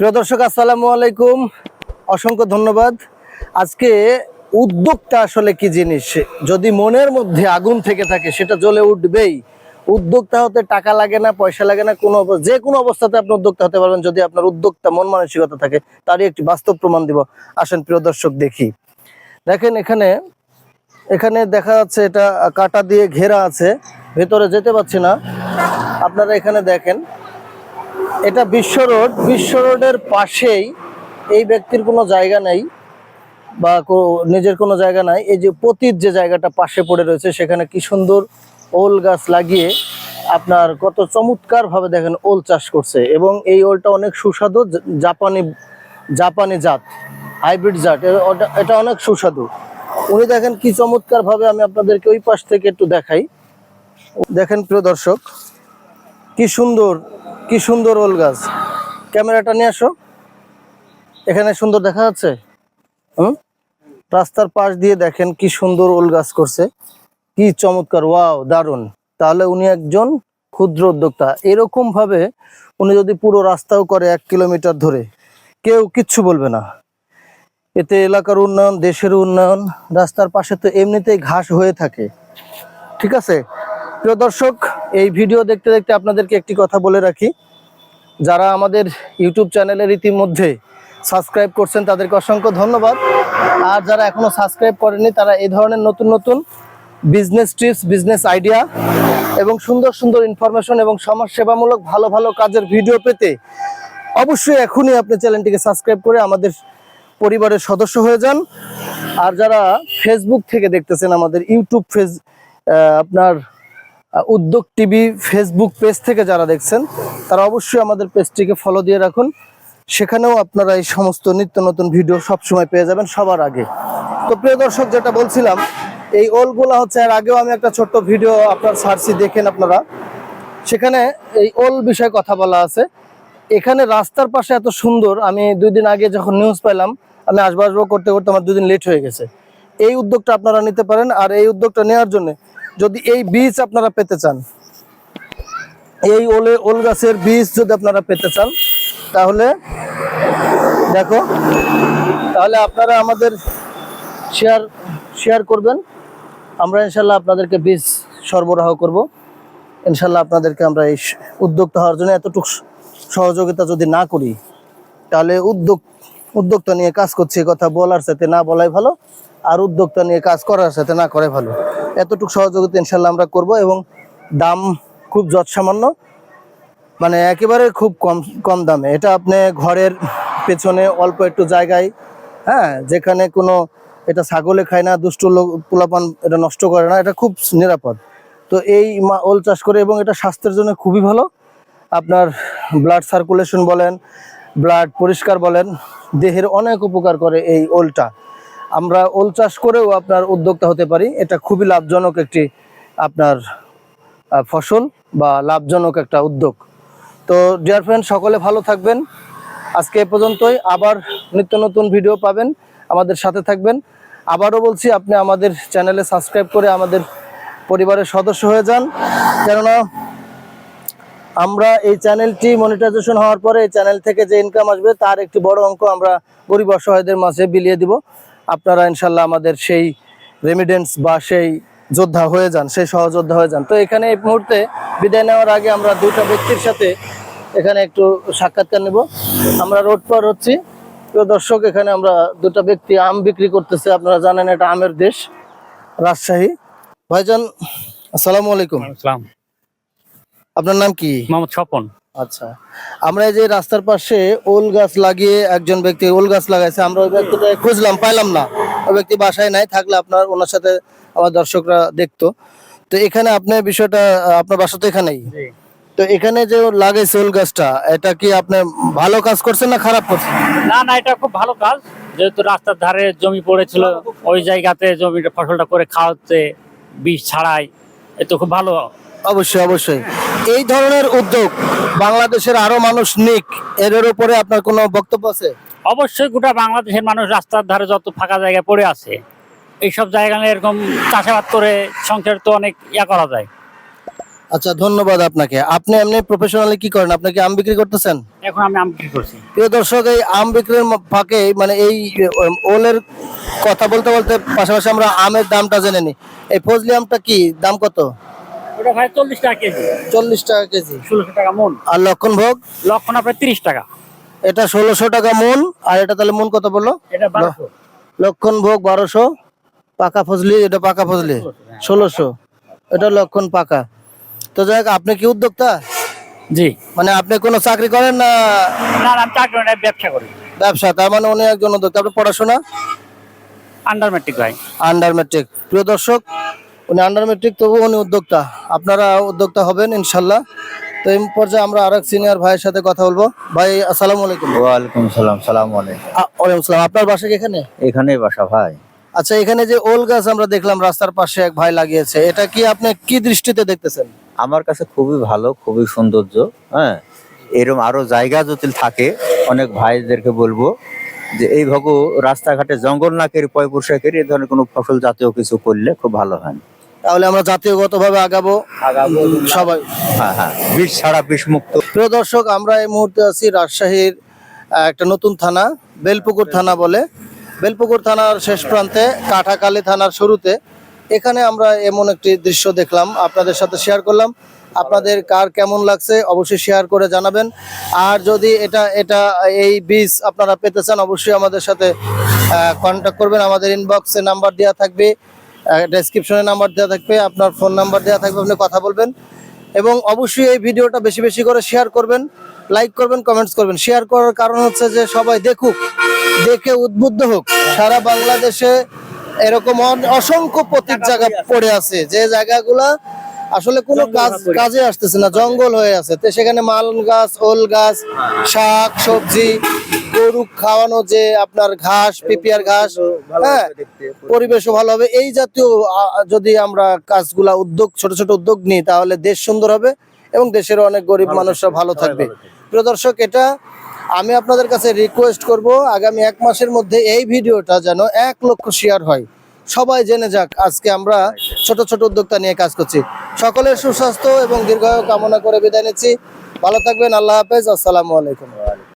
প্রিয় দর্শক, আসসালামু আলাইকুম। অসংখ্য ধন্যবাদ। আজকে উদ্যোগটা আসলে কি জিনিস? যদি মনের মধ্যে আগুন থেকে থাকে, সেটা জ্বলে উঠবেই। উদ্যোক্তা হতে টাকা লাগে না, পয়সা লাগে না, কোনো যে কোনো অবস্থাতে আপনি উদ্যোক্তা হতে পারবেন, যদি আপনার উদ্যোক্তা মন মানসিকতা থাকে, তারই একটি বাস্তব প্রমাণ দিব। আসেন প্রিয় দর্শক, দেখি। দেখেন এখানে এখানে দেখা যাচ্ছে এটা কাটা দিয়ে ঘেরা আছে, ভেতরে যেতে পারছি না। আপনারা এখানে দেখেন এটা বিশ্ব রোড। বিশ্ব রোডের পাশেই এই ব্যক্তির কোনো জায়গা নেই বা নিজের কোনো জায়গা নাই। এই যে পতির যে জায়গাটা পাশে পড়ে রয়েছে, সেখানে কি সুন্দর ওল গাছ লাগিয়ে আপনার কত চমৎকার ভাবে দেখেন ওল চাষ করছে এবং এই ওলটা অনেক সুস্বাদু জাপানি জাপানি জাত, হাইব্রিড জাত। এটা অনেক সুস্বাদু। উনি দেখেন কি চমৎকার ভাবে আমি আপনাদেরকে ওই পাশ থেকে একটু দেখাই। দেখেন প্রিয় দর্শক, কি সুন্দর কি সুন্দর ওল গাছ। ক্যামেরাটা নিয়ে আসো। এখানে সুন্দর দেখা যাচ্ছে? হুম? রাস্তার পাশ দিয়ে দেখেন কি সুন্দর ওল গাছ করছে। কি চমৎকার, ওয়াও, দারুণ। তাহলে উনি একজন ক্ষুদ্র উদ্যোক্তা। এরকম ভাবে উনি যদি পুরো রাস্তাও করে এক কিলোমিটার ধরে, কেউ কিচ্ছু বলবে না। এতে এলাকার উন্নয়ন, দেশের উন্নয়ন, রাস্তার পাশে তো এমনিতেই ঘাস হয়ে থাকে। ঠিক আছে? প্রিয় দর্শক এই ভিডিও দেখতে দেখতে আপনাদেরকে একটি কথা বলে রাখি। যারা আমাদের ইউটিউব চ্যানেলের ইতিমধ্যে সাবস্ক্রাইব করছেন, তাদেরকে অসংখ্য ধন্যবাদ। আর যারা এখনও সাবস্ক্রাইব করেনি তারা এই ধরনের নতুন নতুন বিজনেস টিপস বিজনেস আইডিয়া এবং সুন্দর সুন্দর ইনফরমেশন এবং সমাজ সেবামূলক ভালো ভালো কাজের ভিডিও পেতে অবশ্যই এখনই আপনি চ্যানেলটিকে সাবস্ক্রাইব করে আমাদের পরিবারের সদস্য হয়ে যান। আর যারা ফেসবুক থেকে দেখতেছেন, আমাদের ইউটিউব ফেস আপনার উদ্যোগ টিভি ফেসবুক পেজ থেকে যারা দেখছেন, তারা অবশ্যই আমাদের পেজটিকে ফলো দিয়ে রাখুন। সেখানেও আপনারা এই সমস্ত নিত্য নতুন ভিডিও সবসময় পেয়ে যাবেন সবার আগে। তো প্রিয় দর্শক, যেটা বলছিলাম, এই ওলগুলা হচ্ছে, এর আগেও আমি একটা ছোট্ট ভিডিও আপনার সার্চি দেখেন আপনারা। সেখানে এই ওল বিষয়ে কথা বলা আছে। এখানে রাস্তার পাশে এত সুন্দর, আমি দুই দিন আগে যখন নিউজ পাইলাম, আমি আসব আসব করতে করতে আমার দুদিন লেট হয়ে গেছে। এই উদ্যোগটা আপনারা নিতে পারেন, আর এই উদ্যোগটা নেওয়ার জন্য যদি এই বীজ আপনারা পেতে চান, এই ওলে, ওল গাছের বীজ যদি আপনারা পেতে চান, তাহলে দেখো, তাহলে আপনারা আমাদের শেয়ার শেয়ার করবেন। আমরা ইনশাল্লাহ আপনাদেরকে বীজ সরবরাহ করব। ইনশাল্লাহ আপনাদেরকে আমরা এই উদ্যোক্তা হওয়ার জন্য এতটুকু সহযোগিতা যদি না করি, তাহলে উদ্যোগ উদ্যোক্তা নিয়ে কাজ করছি কথা বলার সাথে না বলাই ভালো, আর উদ্যোক্তা নিয়ে কাজ করার সাথে না করে ভালো। এতটুকু সহযোগিতা ইনশাল্লাহ আমরা করব এবং দাম খুব যৎসামান্য মানে একেবারে খুব কম কম দামে। এটা আপনি ঘরের পেছনে অল্প একটু জায়গায় হ্যাঁ যেখানে কোনো এটা ছাগলে খায় না, দুষ্ট পোলাপান এটা নষ্ট করে না, এটা খুব নিরাপদ। তো এই মা- ওল চাষ করে এবং এটা স্বাস্থ্যের জন্য খুবই ভালো। আপনার ব্লাড সার্কুলেশন বলেন ব্লাড পরিষ্কার বলেন দেহের অনেক উপকার করে এই ওলটা। আমরা ওল চাষ করেও আপনার উদ্যোক্তা হতে পারি। এটা খুবই লাভজনক একটি আপনার ফসল বা লাভজনক একটা উদ্যোগ। তো ডিয়ার ফ্রেন্ড, সকলে ভালো থাকবেন। আজকে এ পর্যন্তই। আবার নিত্য নতুন ভিডিও পাবেন আমাদের সাথে থাকবেন। আবারও বলছি, আপনি আমাদের চ্যানেলে সাবস্ক্রাইব করে আমাদের পরিবারের সদস্য হয়ে যান। কেননা আমরা এই চ্যানেলটি মনিটাইজেশন হওয়ার পরে এই চ্যানেল থেকে যে ইনকাম আসবে, তার একটি বড় অঙ্ক আমরা গরিব অসহায়দের মাঝে বিলিয়ে দিব। আপনারা ইনশাল্লাহ আমাদের সেই রেমিডেন্স বা সেই যোদ্ধা হয়ে যান, সেই সহযোদ্ধা হয়ে যান। তো এখানে এই মুহূর্তে বিদায় নেওয়ার আগে আমরা দুটো ব্যক্তির সাথে এখানে একটু সাক্ষাৎকার নেব। আমরা রোড পার হচ্ছি। প্রিয় দর্শক, এখানে আমরা দুটা ব্যক্তি আম বিক্রি করতেছে। আপনারা জানেন এটা আমের দেশ, রাজশাহী। ভাইজান, আসসালামু আলাইকুম। ইসলাম আপনার নাম কি? মোহাম্মদ স্বপন। আচ্ছা। আমরা এই যে রাস্তার পাশে ওল গাছ লাগিয়ে একজন ব্যক্তি ওল গাছ লাগাইছে আমরা ওই ব্যক্তিটা খুঁজলাম পাইলাম না। ওই ব্যক্তি বাসায় নাই থাকলে আপনার ওনার সাথে আমার দর্শকরা দেখতো। তো এখানে আপনার বিষয়টা আপনার বাসা তো এখানেই। তো এখানে যে লাগাইছে ওল গাছটা এটা কি আপনি ভালো কাজ করছেন না খারাপ করছেন? না না এটা খুব ভালো কাজ। যেহেতু রাস্তার ধারে জমি পড়েছিল ওই জায়গাতে জমিটা ফসলটা করে খাওয়াতে বীজ ছাড়াই এ তো খুব ভালো অবশ্যই অবশ্যই। এই ধরনের উদ্যোগ বাংলাদেশের আরও মানুষ নিক এর উপরে আপনার কোনো বক্তব্য আছে? অবশ্যই গোটা বাংলাদেশের মানুষ রাস্তার ধারে যত ফাঁকা জায়গা পড়ে আছে এইসব জায়গায় এরকম চাষাবাদ করে সংসার তো অনেক ইয়া করা যায়। আচ্ছা ধন্যবাদ আপনাকে। আপনি এমনি প্রফেশনালি কি করেন? আপনি কি আম বিক্রি করতেছেন? এখন আমি আম বিক্রি করছি। প্রিয় দর্শক এই আম বিক্রির ফাঁকে মানে এই ওলের কথা বলতে বলতে পাশাপাশি আমরা আমের দামটা জেনে নিই। এই ফজলি আমটা কি? দাম কত? ওটা ভাই চল্লিশ টাকা কেজি। চল্লিশ টাকা কেজি। ষোলোশো টাকা মন। আর লক্ষণ ভোগ? লক্ষণ আপনার তিরিশ টাকা। এটা ষোলোশো টাকা মন আর এটা তাহলে মন কত বলল? এটা বারোশো। লক্ষণ ভোগ বারোশো পাকা ফজলি এটা পাকা ফজলি ষোলোশো। এটা লক্ষণ পাকা। তো যাই আপনি কি উদ্যোক্তা? জি। মানে আপনি কোনো চাকরি করেন না? না না, আমি চাকরি না ব্যবসা করি। ব্যবসা তার মানে উনি একজন উদ্যোক্তা। আপনি পড়াশোনা? আন্ডার মেট্রিক ভাই। আন্ডার মেট্রিক প্রিয় দর্শক উনি আন্ডার মেট্রিক তবু উনি উদ্যোক্তা। আপনারা উদ্যোক্তা হবেন ইনশাল্লাহ। তো এই পর্যায়ে আমরা আরেক সিনিয়র ভাইয়ের সাথে কথা বলব। ভাই আসসালামু আলাইকুম। ওয়ালাইকুম সালাম সালাম আলাইকুম। ওয়ালাইকুম আসসালাম আপনার বাসা কি এখানে? এখানেই বাসা ভাই। আচ্ছা এখানে যে ওল গাছ আমরা দেখলাম রাস্তার পাশে এক ভাই লাগিয়েছে এটা কি আপনি কি দৃষ্টিতে দেখতেছেন? আমার কাছে খুবই ভালো খুবই সৌন্দর্য হ্যাঁ। এরকম আরও জায়গা যদি থাকে অনেক ভাইদেরকে বলব যে এই ভাগু রাস্তাঘাটে জঙ্গল না কেটে পয় পোশাকের এই ধরনের কোনো ফসল জাতীয় কিছু করলে খুব ভালো হয়। তাহলে আমরা জাতীয়গতভাবে আগাবো। সবাই। হ্যাঁ হ্যাঁ। বিষ ছাড়া বিষ মুক্ত। প্রিয় দর্শক আমরা এই মুহূর্তে আছি রাজশাহীর একটা নতুন থানা বেলপুকুর থানা বলে। বেলপুকুর থানার শেষ প্রান্তে কাঠাকালী থানার শুরুতে। এখানে আমরা এমন একটি দৃশ্য দেখলাম আপনাদের সাথে শেয়ার করলাম। আপনাদের কার কেমন লাগছে অবশ্যই শেয়ার করে জানাবেন। আর যদি এটা এটা এই বীজ আপনারা পেতে চান অবশ্যই আমাদের সাথে কন্ট্যাক্ট করবেন। আমাদের ইনবক্সে নাম্বার দেওয়া থাকবে। ডেসক্রিপশনে নাম্বার দেওয়া থাকবে, আপনার ফোন নাম্বার দেওয়া থাকবে, আপনি কথা বলবেন। এবং অবশ্যই এই ভিডিওটা বেশি বেশি করে শেয়ার করবেন লাইক করবেন কমেন্টস করবেন। শেয়ার করার কারণ হচ্ছে যে সবাই দেখুক, দেখে উদ্বুদ্ধ হোক। সারা বাংলাদেশে এরকম অসংখ্য প্রতীক জায়গা পড়ে আছে। যে জায়গাগুলা আসলে কোনো কাজ কাজে আসতেছে না জঙ্গল হয়ে আছে। তো সেখানে মালন গাছ ওল গাছ শাক সবজি গরু খাওয়ানো যে আপনার ঘাস পিপিয়ার ঘাস হ্যাঁ পরিবেশও ভালো হবে। এই জাতীয় যদি আমরা কাজগুলা উদ্যোগ ছোট ছোট উদ্যোগ নিই তাহলে দেশ সুন্দর হবে এবং দেশের অনেক গরিব মানুষরা ভালো থাকবে। প্রিয় দর্শক এটা আমি আপনাদের কাছে রিকোয়েস্ট করব। আগামী এক মাসের মধ্যে এই ভিডিওটা যেন এক লক্ষ শেয়ার হয়। সবাই জেনে যাক আজকে আমরা ছোট ছোট উদ্যোক্তা নিয়ে কাজ করছি। সকলের সুস্বাস্থ্য এবং দীর্ঘায়ু কামনা করে বিদায় নিচ্ছি। ভালো থাকবেন, আল্লাহ হাফেজ, আসসালামু আলাইকুম।